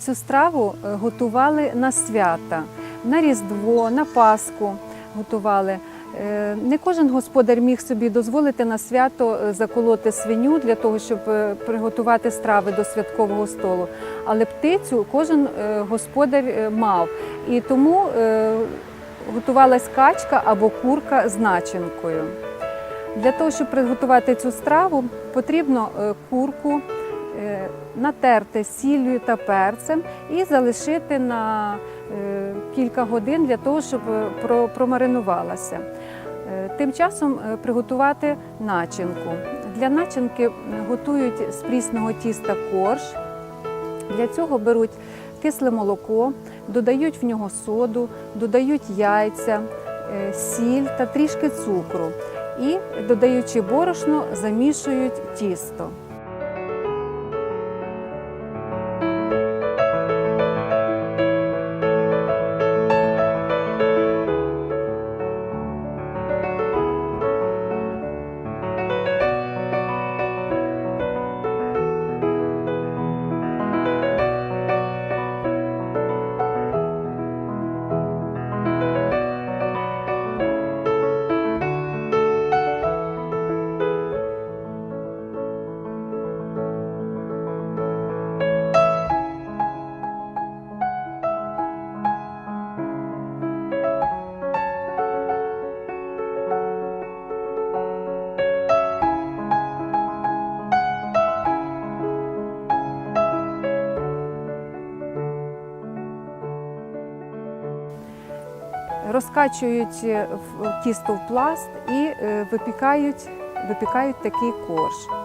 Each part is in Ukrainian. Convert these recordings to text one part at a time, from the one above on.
цю страву е, готували на свята, на Різдво, на Пасху готували. Е, Не кожен господар міг собі дозволити на свято е, заколоти свиню для того, щоб приготувати страви до святкового столу. Але птицю кожен господар мав. І тому готувалась качка або курка з начинкою. Для того, щоб приготувати цю страву, потрібно курку натерти сіллю та перцем і залишити на е, кілька годин для того, щоб е, промаринувалася. Е, Тим часом приготувати начинку. Для начинки готують з прісного тіста корж. Для цього беруть кисле молоко, додають в нього соду, додають яйця, сіль та трішки цукру. І, додаючи борошно, замішують тісто. Розкачують е, тісто в пласт і е, випікають, випікають такий корж.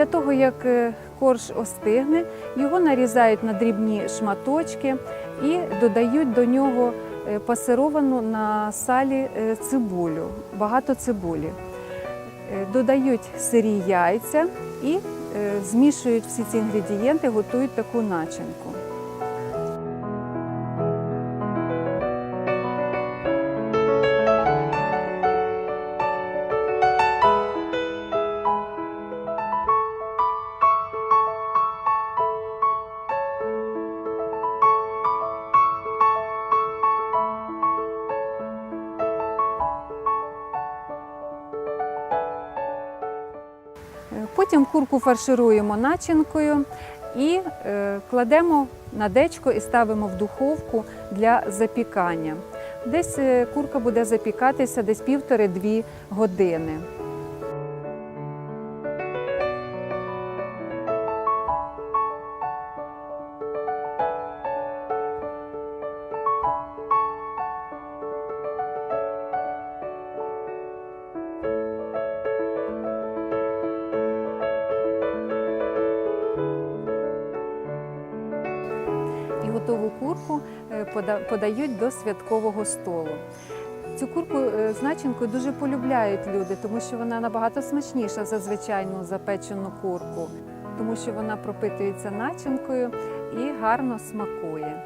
Після того, як е, корж остигне, його нарізають на дрібні шматочки і додають до нього е, пасировану на салі е, цибулю, багато цибулі. Додають сирі яйця і змішують всі ці інгредієнти, готують таку начинку. Потім курку фаршируємо начинкою і е, кладемо на дечко і ставимо в духовку для запікання. Десь е, курка буде запікатися десь півтори-дві години. І готову курку е, подають до святкового столу. Цю курку е, з начинкою дуже полюбляють люди, тому що вона набагато смачніша за звичайну запечену курку, тому що вона пропитується начинкою і гарно смакує.